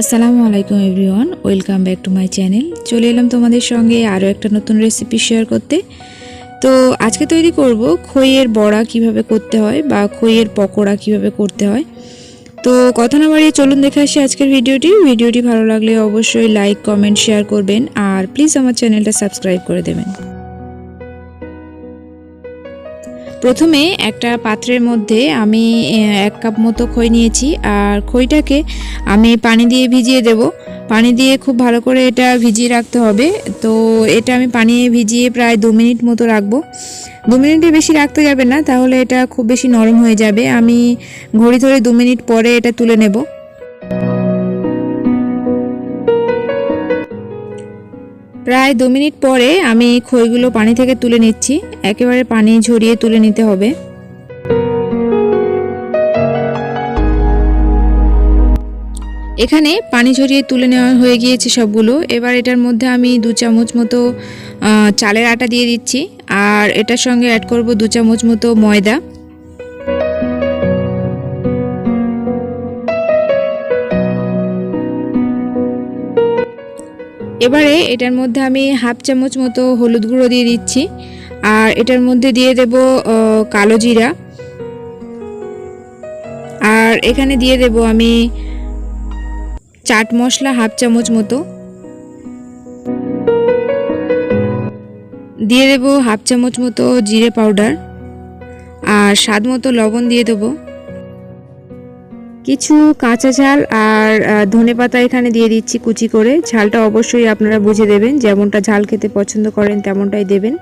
আসসালামু আলাইকুম everyone, welcome back to my channel. চলে এলাম তোমাদের সঙ্গে আরও একটা নতুন রেসিপি শেয়ার করতে। তো আজকে তৈরি করব খইয়ের বড়া কীভাবে করতে হয় বা খইয়ের পকোড়া কীভাবে করতে হয়। তো কথা না বাড়িয়ে চলুন দেখে আসি আজকের ভিডিওটি। ভিডিওটি ভালো লাগলে অবশ্যই লাইক কমেন্ট শেয়ার করবেন আর প্লিজ আমার চ্যানেলটা সাবস্ক্রাইব করে দেবেন। প্রথমে একটা পাত্রের মধ্যে আমি এক কাপ মতো খই নিয়েছি আর খইটাকে আমি পানি দিয়ে ভিজিয়ে দেব। পানি দিয়ে খুব ভালো করে এটা ভিজিয়ে রাখতে হবে। তো এটা আমি পানি ভিজিয়ে প্রায় দু মিনিট মতো রাখব। দু মিনিটের বেশি রাখতে যাবে না, তাহলে এটা খুব বেশি নরম হয়ে যাবে। আমি ঘড়ি ধরে দু মিনিট পরে এটা তুলে নেব। প্রায় দু মিনিট পরে আমি খইগুলো পানি থেকে তুলে নিচ্ছি। একেবারে পানি ঝরিয়ে তুলে নিতে হবে। এখানে পানি ঝরিয়ে তুলে নেওয়া হয়ে গিয়েছে সবগুলো। এবার এটার মধ্যে আমি দু চামচ মতো চালের আটা দিয়ে দিচ্ছি। আর এটার সঙ্গে অ্যাড করব দু চামচ মতো ময়দা। এবারে এটার মধ্যে আমি হাফ চামচ মতো হলুদ গুঁড়ো দিয়ে দিচ্ছি। আর এটার মধ্যে দিয়ে দেব কালো জিরা। আর এখানে দিয়ে দেব আমি চাট মশলা হাফ চামচ মতো। দিয়ে দেব হাফ চামচ মতো জিরে পাউডার। আর স্বাদ মতো লবণ দিয়ে দেবো। কিছু কাঁচা ঝাল আর ধনে পাতা এখানে দিয়ে দিচ্ছি কুচি করে। ঝালটা অবশ্যই আপনারা বুঝে দেবেন, যেমনটা ঝাল খেতে পছন্দ করেন তেমনটাই দেবেন।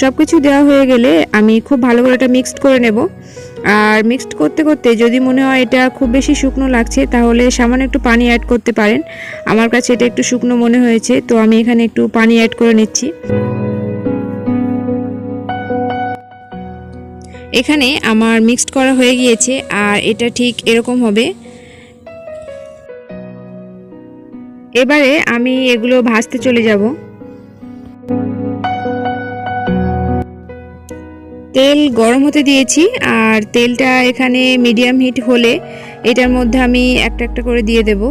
সব কিছু দেওয়া হয়ে গেলে আমি খুব ভালো করে এটা মিক্সড করে নেব। আর মিক্সড করতে করতে যদি মনে হয় এটা খুব বেশি শুকনো লাগছে, তাহলে সামান্য একটু পানি অ্যাড করতে পারেন। আমার কাছে এটা একটু শুকনো মনে হয়েছে, তো আমি এখানে একটু পানি অ্যাড করে নিচ্ছি। এখানে আমার মিক্সড করা হয়ে গিয়েছে, আর এটা ঠিক এরকম হবে। এবারে আমি এগুলো ভাজতে চলে যাব। তেল গরম হতে দিয়েছি, আর তেলটা এখানে মিডিয়াম হিট হলে এটার মধ্যে আমি একটা একটা করে দিয়ে দেব।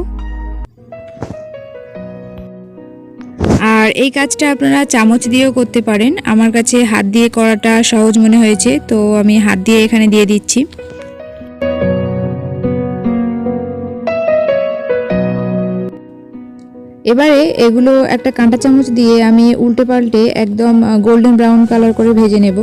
আর এই কাজটা আপনারা চামচ দিয়েও করতে পারেন। আমার কাছে হাত দিয়ে করাটা সহজ মনে হয়েছে, তো আমি হাত দিয়ে এখানে দিয়ে দিচ্ছি। এবারে এগুলো একটা কাঁটা চামচ দিয়ে আমি উল্টে পাল্টে একদম গোল্ডেন ব্রাউন কালার করে ভেজে নেব।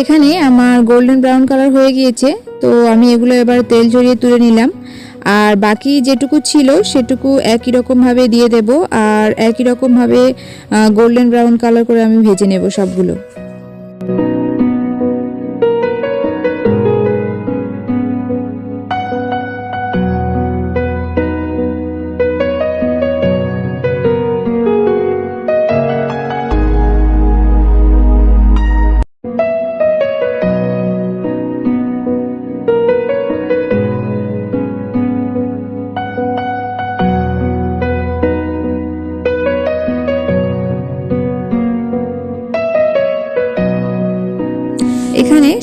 এখানে আমার গোল্ডেন ব্রাউন কালার হয়ে গিয়েছে, তো আমি এগুলো এবার তেল ঝরিয়ে তুলে নিলাম। আর বাকি যেটুকু ছিল সেটুকু একই রকমভাবে দিয়ে দেব, আর একই রকমভাবে গোল্ডেন ব্রাউন কালার করে আমি ভেজে নেব সবগুলো।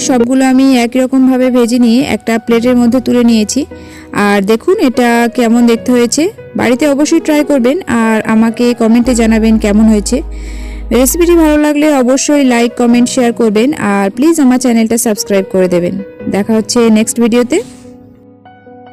সবগুলো আমি একই রকমভাবে ভেজে নিয়ে একটা প্লেটের মধ্যে তুলে নিয়েছি। আর দেখুন এটা কেমন দেখতে হয়েছে। বাড়িতে অবশ্যই ট্রাই করবেন আর আমাকে কমেন্টে জানাবেন কেমন হয়েছে। রেসিপিটি ভালো লাগলে অবশ্যই লাইক কমেন্ট শেয়ার করবেন আর প্লিজ আমার চ্যানেলটা সাবস্ক্রাইব করে দেবেন। দেখা হচ্ছে নেক্সট ভিডিওতে